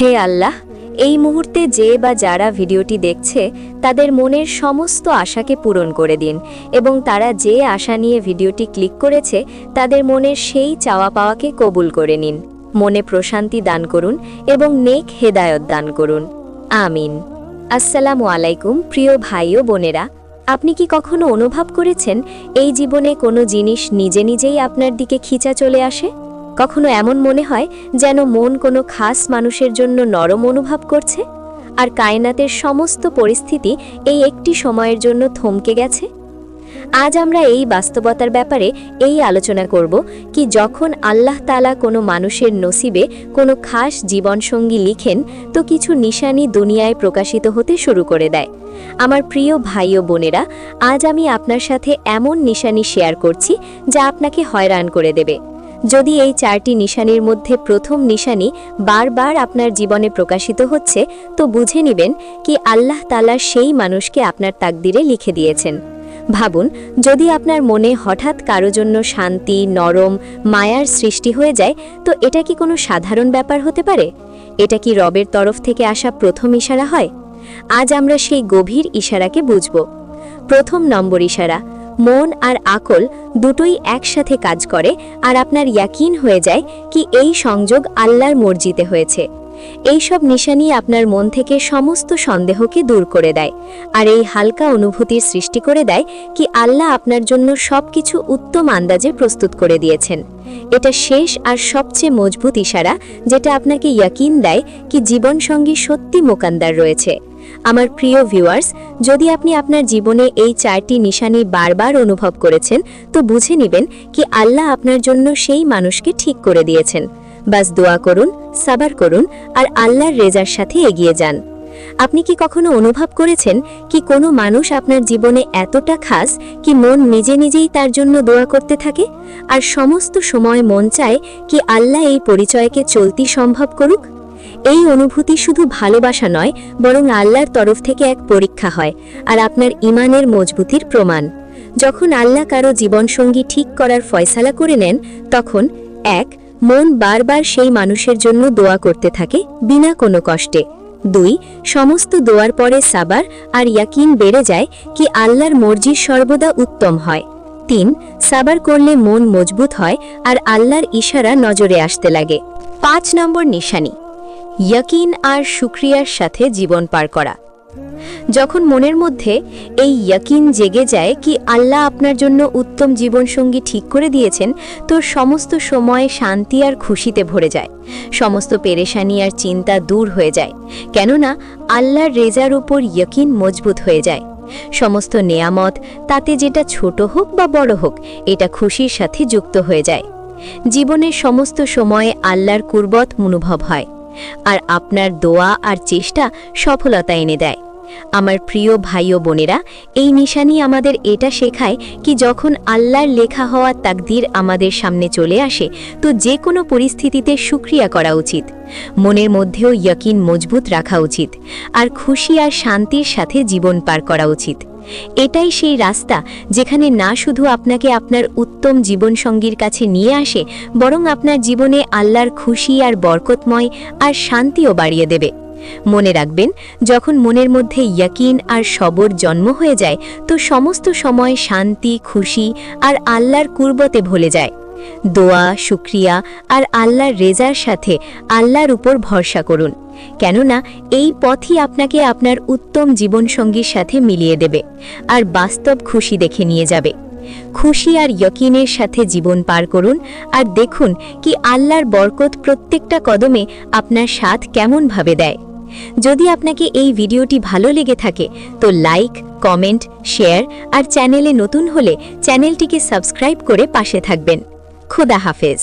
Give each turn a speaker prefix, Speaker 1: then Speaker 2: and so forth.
Speaker 1: হে আল্লাহ, এই মুহূর্তে যে বা যারা ভিডিওটি দেখছে, তাদের মনের সমস্ত আশাকে পূরণ করে দিন এবং তারা যে আশা নিয়ে ভিডিওটি ক্লিক করেছে, তাদের মনের সেই চাওয়া পাওয়াকে কবুল করে নিন। মনে প্রশান্তি দান করুন এবং নেক হেদায়ত দান করুন। আমিন। আসসালামু আলাইকুম, প্রিয় ভাই ও বোনেরা। আপনি কি কখনো অনুভব করেছেন, এই জীবনে কোনো জিনিস নিজে নিজেই আপনার দিকে খিচা চলে আসে? কখনো এমন মনে হয় যেন মন কোনো খাস মানুষের জন্য নরম অনুভব করছে? আর কায়নাতের সমস্ত পরিস্থিতি এই একটি সময়ের জন্য থমকে গেছে? আজ আমরা এই বাস্তবতার ব্যাপারে এই আলোচনা করব কি যখন আল্লাহ তালা কোনো মানুষের নসিবে কোনো খাস জীবনসঙ্গী লিখেন, তো কিছু নিশানি দুনিয়ায় প্রকাশিত হতে শুরু করে দেয়। আমার প্রিয় ভাই ও বোনেরা, আজ আমি আপনার সাথে এমন নিশানি শেয়ার করছি যা আপনাকে হয়রান করে দেবে। যদি এই চারটি নিশানির মধ্যে প্রথম নিশানি বারবার আপনার জীবনে প্রকাশিত হচ্ছে, তো বুঝে নেবেন কি আল্লাহ তালা সেই মানুষকে আপনার তাকদিরে লিখে দিয়েছেন। ভাবুন, যদি আপনার মনে হঠাৎ কারও জন্য শান্তি, নরম, মায়ার সৃষ্টি হয়ে যায়, তো এটা কি কোনো সাধারণ ব্যাপার হতে পারে? এটা কি রবের তরফ থেকে আসা প্রথম ইশারা হয়? আজ আমরা সেই গভীর ইশারাকে বুঝব। প্রথম নম্বর ইশারা মন আর আকল দুটোই একসাথে কাজ করে, আর আপনার ইয়াকিন হয়ে যায় কি এই সংযোগ আল্লাহর মর্জিতে হয়েছে। এইসব নিশানি আপনার মন থেকে সমস্ত সন্দেহকে দূর করে দেয়, আর এই হালকা অনুভূতির সৃষ্টি করে দেয় কি আল্লাহ আপনার জন্য সবকিছু উত্তম আন্দাজে প্রস্তুত করে দিয়েছেন। এটা শেষ আর সবচেয়ে মজবুত ইশারা যেটা আপনাকে ইয়াকিন দেয় কি জীবনসঙ্গী সত্যি মোকান্দার রয়েছে। আমার প্রিয় ভিউয়ার্স, যদি আপনি আপনার জীবনে এই চারটি নিশানি বারবার অনুভব করেছেন, তো বুঝে নেবেন কি আল্লাহ আপনার জন্য সেই মানুষকে ঠিক করে দিয়েছেন। বাস দোয়া করুন, সাবার করুন আর আল্লাহর রেজার সাথে এগিয়ে যান। আপনি কি কখনো অনুভব করেছেন কি কোনো মানুষ আপনার জীবনে এতটা খাস কি মন নিজে নিজেই তার জন্য দোয়া করতে থাকে? আর সমস্ত সময় মন চায় কি আল্লাহ এই পরিচয়কে চলতি সম্ভব করুক? এই অনুভূতি শুধু ভালোবাসা নয়, বরং আল্লাহর তরফ থেকে এক পরীক্ষা হয় আর আপনার ইমানের মজবুতির প্রমাণ। যখন আল্লাহ কারও জীবনসঙ্গী ঠিক করার ফয়সালা করে নেন, তখন, এক মন বারবার সেই মানুষের জন্য দোয়া করতে থাকে বিনা কোনো কষ্টে। দুই, সমস্ত দোয়ার পরে সাবার আর ইয়াকিন বেড়ে যায় কি আল্লাহর মর্জি সর্বদা উত্তম হয়। তিন, সাবার করলে মন মজবুত হয় আর আল্লাহর ইশারা নজরে আসতে লাগে। পাঁচ নম্বর নিশানি, ইয়াকিন আর সুক্রিয়ার সাথে জীবন পার করা। যখন মনের মধ্যে এই ইয়াকিন জেগে যায় কি আল্লাহ আপনার জন্য উত্তম জীবনসঙ্গী ঠিক করে দিয়েছেন, তো সমস্ত সময় শান্তি আর খুশিতে ভরে যায়। সমস্ত পেরেশানি আর চিন্তা দূর হয়ে যায়। কেননা আল্লাহর রেজার উপর ইয়াকিন মজবুত হয়ে যায়। সমস্ত নেয়ামত তাতে যেটা ছোট হোক বা বড় হোক, এটা খুশির সাথে যুক্ত হয়ে যায়। জীবনের সমস্ত সময়ে আল্লাহর কুরবত অনুভব হয়। আর আপনার দোয়া আর চেষ্টা সফলতা এনে দেয়। আমার প্রিয় ভাই ও বোনেরা, এই নিশানি আমাদের এটা শেখায় কি যখন আল্লাহর লেখা হওয়া তাকদির আমাদের সামনে চলে আসে, তো যে কোনো পরিস্থিতিতে সুক্রিয়া করা উচিত। মনের মধ্যেও ইয়কিন মজবুত রাখা উচিত আর খুশি আর শান্তির সাথে জীবন পার করা উচিত। এটাই সেই রাস্তা যেখানে না শুধু আপনাকে আপনার উত্তম জীবনসঙ্গীর কাছে নিয়ে আসে, বরং আপনার জীবনে আল্লাহর খুশি আর বরকতময় আর শান্তিও বাড়িয়ে দেবে। মনে রাখবেন, যখন মনের মধ্যে ইয়াকিন আর সবর জন্ম হয়ে যায়, তো সমস্ত সময় শান্তি, খুশি আর আল্লাহর কুর্বতে ভুলে যায়। দোয়া, শুক্রিয়া আর আল্লাহর রেজার সাথে আল্লাহর উপর ভরসা করুন। কেননা, এই পথই আপনাকে আপনার উত্তম জীবনসঙ্গীর সাথে মিলিয়ে দেবে আর বাস্তব খুশি দেখে নিয়ে যাবে। খুশি আর ইয়কিনের সাথে জীবন পার করুন আর দেখুন কি আল্লাহর বরকত প্রত্যেকটা কদমে আপনার সাথ কেমনভাবে দেয়। যদি আপনাকে এই ভিডিওটি ভালো লেগে থাকে, তো লাইক, কমেন্ট, শেয়ার আর চ্যানেলে নতুন হলে চ্যানেলটিকে সাবস্ক্রাইব করে পাশে থাকবেন। খুদা হাফেজ।